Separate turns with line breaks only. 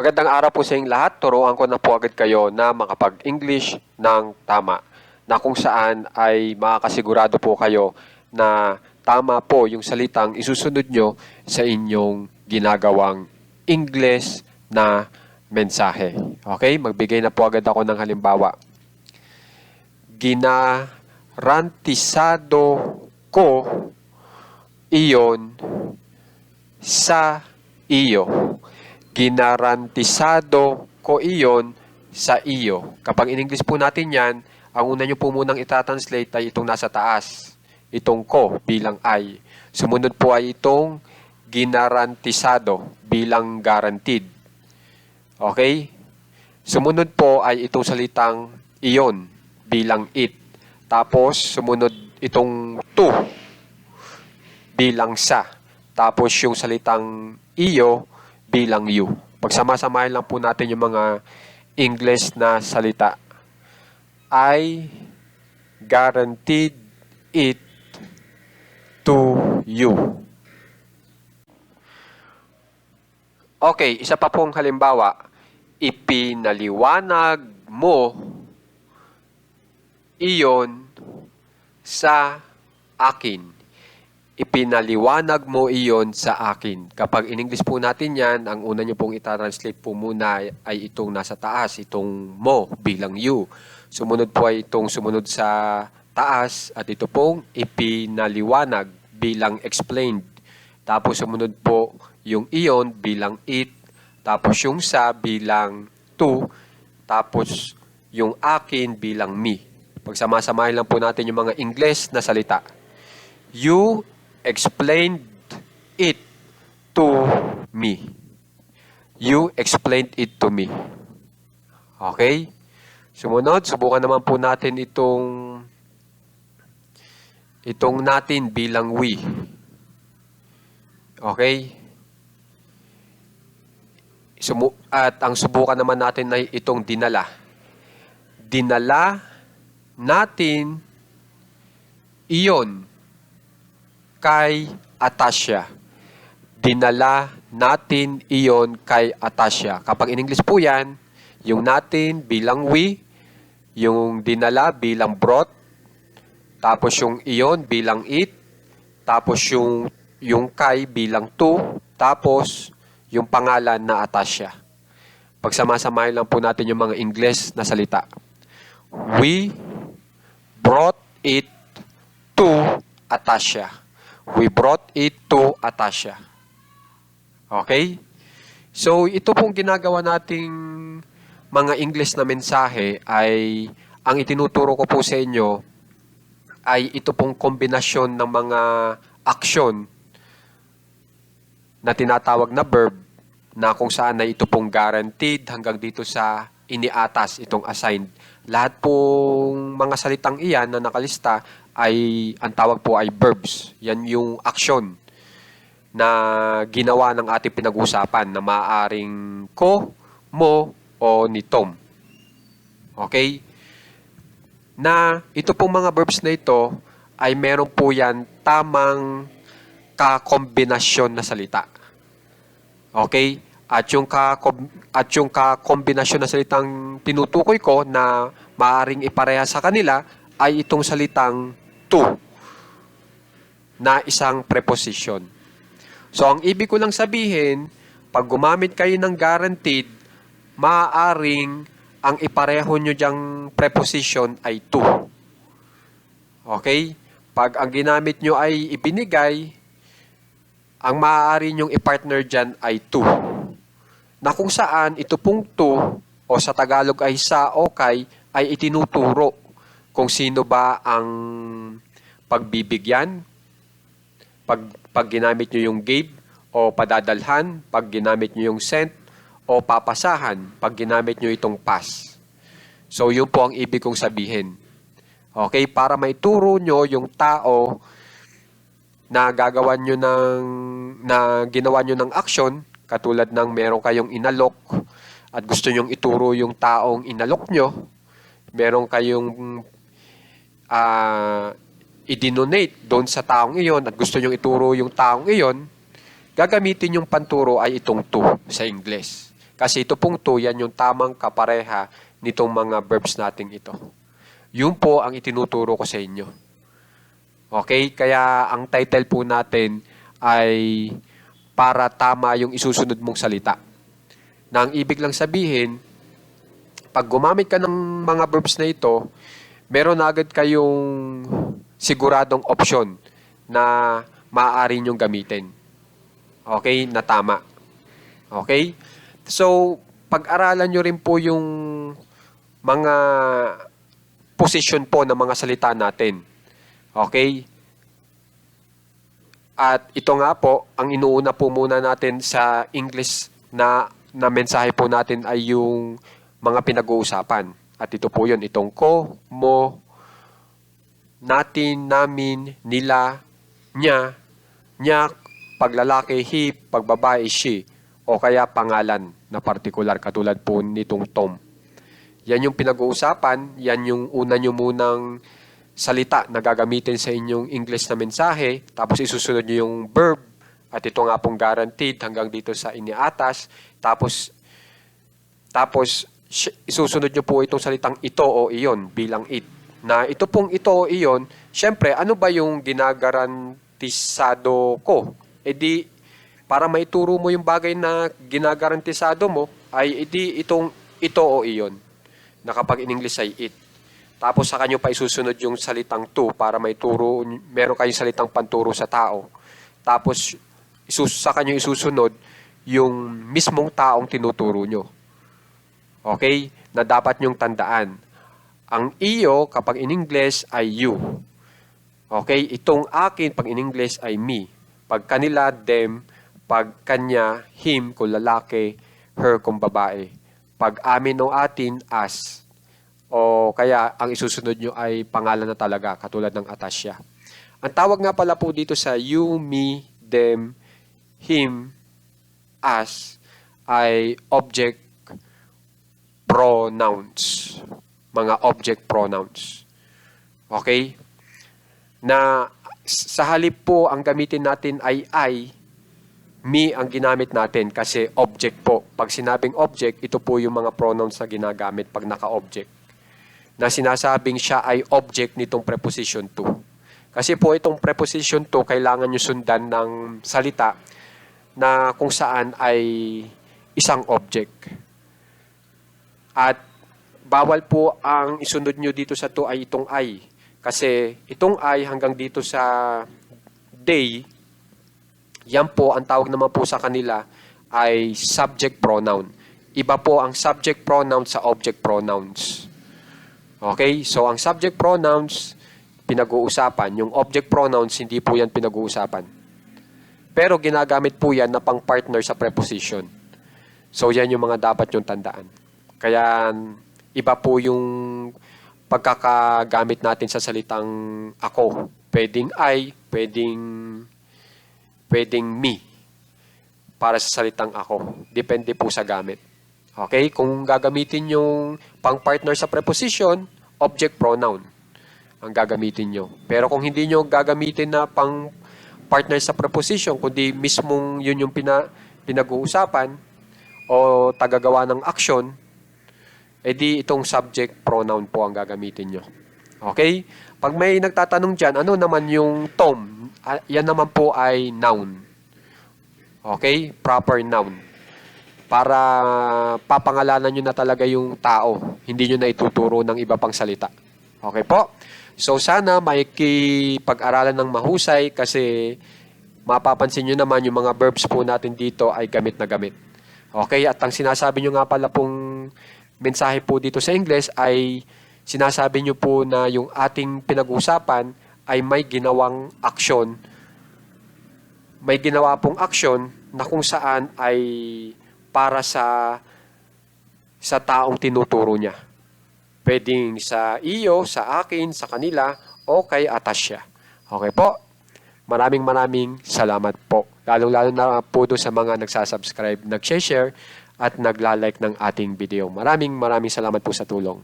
Magandang araw po sa inyong lahat. Turuan ko na po agad kayo na makapag-English ng tama. Na kung saan ay makakasigurado po kayo na tama po yung salitang isusunod nyo sa inyong ginagawang English na mensahe. Okay? Magbigay na po agad ako ng halimbawa. Ginarantisado ko iyon sa iyo. Ginarantisado ko iyon sa iyo. Kapag in English po natin yan, ang una nyo po munang itatranslate ay itong nasa taas. Itong ko bilang I. Sumunod po ay itong ginarantisado bilang guaranteed. Okay? Sumunod po ay itong salitang iyon bilang it. Tapos sumunod itong to bilang sa. Tapos yung salitang iyo bilang you. Pagsama-samahin lang po natin yung mga English na salita. I guaranteed it to you. Okay, isa pa pong halimbawa. Ipinaliwanag mo iyon sa akin ipinaliwanag mo iyon sa akin. Kapag in English po natin yan, ang una nyo pong itatranslate po muna ay itong nasa taas, itong mo bilang you. Sumunod po ay itong sumunod sa taas at ito pong ipinaliwanag bilang explained. Tapos sumunod po yung iyon bilang it. Tapos yung sa bilang to. Tapos yung akin bilang me. Pagsama-samahin lang po natin yung mga English na salita. You explained it to me. You explained it to me. Okay? Sumunod, subukan naman po natin itong itong natin bilang we. Okay? Sumu at ang subukan naman natin ay itong dinala. Dinala natin iyon kay Atasha. Dinala natin iyon kay Atasha. Kapag in English po yan, yung natin bilang we, yung dinala bilang brought, tapos yung iyon bilang it, tapos yung yung kay bilang to, tapos yung pangalan na Atasha. Pagsama-samahin lang po natin yung mga English na salita. We brought it to Atasha. We brought it to Atasha. Okay? So, ito pong ginagawa nating mga English na mensahe ay ang itinuturo ko po sa inyo ay ito pong kombinasyon ng mga aksyon na tinatawag na verb na kung saan na ito pong guaranteed hanggang dito sa iniatas itong assigned. Lahat pong mga salitang iyan na nakalista ay ang tawag po ay verbs. Yan yung action na ginawa ng ating pinag-usapan na maaring ko, mo, o ni Tom. Okay? Na ito pong mga verbs na ito ay meron po yan tamang kakombinasyon na salita. Okay? At yung ka at yung kakombinasyon na salitang tinutukoy ko na maaring ipareha sa kanila ay itong salitang to na isang preposition. So, ang ibig ko lang sabihin, pag gumamit kayo ng guaranteed, maaaring ang ipareho nyo dyang preposition ay to. Okay? Pag ang ginamit nyo ay ibinigay, ang maaari nyong ipartner dyan ay to. Na kung saan ito pong to, o sa Tagalog ay sa o kay, ay itinuturo kung sino ba ang pagbibigyan, pag, pag ginamit nyo yung gave o padadalhan, pag ginamit nyo yung sent o papasahan, pag ginamit nyo itong pass. So, yun po ang ibig kong sabihin. Okay, para maituro nyo yung tao na gagawa nyo ng, na ginawa nyo ng action, katulad ng meron kayong inalok at gusto nyong ituro yung taong inalok nyo, meron kayong uh, i-donate doon sa taong iyon at gusto nyong ituro yung taong iyon, gagamitin yung panturo ay itong to sa English. Kasi ito pong to, yan yung tamang kapareha nitong mga verbs nating ito. Yun po ang itinuturo ko sa inyo. Okay? Kaya ang title po natin ay para tama yung isusunod mong salita. Na ang ibig lang sabihin, pag gumamit ka ng mga verbs na ito, meron na agad kayong siguradong option na maaari nyong gamitin. Okay? Na tama. Okay? So, pag-aralan nyo rin po yung mga position po ng mga salita natin. Okay? At ito nga po, ang inuuna po muna natin sa English na, na mensahe po natin ay yung mga pinag-uusapan. At ito po yun, itong ko, mo, natin, namin, nila, niya, niya, paglalaki, he, pagbabae, she, o kaya pangalan na partikular katulad po nitong Tom. Yan yung pinag-uusapan, yan yung una nyo munang salita na gagamitin sa inyong English na mensahe, tapos isusunod nyo yung verb, at ito nga pong guaranteed hanggang dito sa iniatas, tapos tapos isusunod nyo po itong salitang ito o iyon bilang it. Na ito pong ito o iyon, syempre ano ba yung ginagarantisado ko? E di, para maituro mo yung bagay na ginagarantisado mo, ay edi itong ito o iyon. Na kapag in English ay it. Tapos sa kanyo pa isusunod yung salitang to para maituro, meron kayong salitang panturo sa tao. Tapos isus sa kanyo isusunod yung mismong taong tinuturo nyo. Okay? Na dapat nyong tandaan. Ang iyo kapag in English ay you. Okay? Itong akin pag in English ay me. Pag kanila, them. Pag kanya, him kung lalaki, her kung babae. Pag amin o atin, us. O kaya ang isusunod nyo ay pangalan na talaga, katulad ng Atasya. Ang tawag nga pala po dito sa you, me, them, him, us ay object pronouns. Mga object pronouns. Okay? Na sa halip po ang gamitin natin ay I, me ang ginamit natin kasi object po. Pag sinabing object, ito po yung mga pronouns na ginagamit pag naka-object. Na sinasabing siya ay object nitong preposition to. Kasi po itong preposition to, kailangan nyo sundan ng salita na kung saan ay isang object. At bawal po ang isunod nyo dito sa to ay itong I. Kasi itong I hanggang dito sa day, yan po ang tawag naman po sa kanila ay subject pronoun. Iba po ang subject pronoun sa object pronouns. Okay? So ang subject pronouns pinag-uusapan, yung object pronouns hindi po yan pinag-uusapan. Pero ginagamit po yan na pang partner sa preposition. So yan yung mga dapat yung tandaan. Kaya iba po yung pagkakagamit natin sa salitang ako. Pwedeng I, pwedeng pwedeng me para sa salitang ako. Depende po sa gamit. Okay? Kung gagamitin yung pang partner sa preposition, object pronoun ang gagamitin nyo. Pero kung hindi nyo gagamitin na pang partner sa preposition, kundi mismong yun yung pina, pinag-uusapan o tagagawa ng action, edi itong subject pronoun po ang gagamitin nyo. Okay? Pag may nagtatanong dyan, ano naman yung tom? Ah, Yan naman po ay noun. Okay? Proper noun. Para papangalanan nyo na talaga yung tao. Hindi nyo na ituturo ng iba pang salita. Okay po? So sana may pag-aralan ng mahusay kasi mapapansin nyo naman yung mga verbs po natin dito ay gamit na gamit. Okay? At ang sinasabi nyo nga pala pong mensahe po dito sa English ay sinasabi nyo po na yung ating pinag-usapan ay may ginawang aksyon. May ginawa pong aksyon na kung saan ay para sa sa taong tinuturo niya. Pwedeng sa iyo, sa akin, sa kanila, o kay Atasya. Okay po? Maraming maraming salamat po. Lalong-lalo na po doon sa mga nagsasubscribe, nag-share at nagla-like ng ating video. Maraming maraming salamat po sa tulong.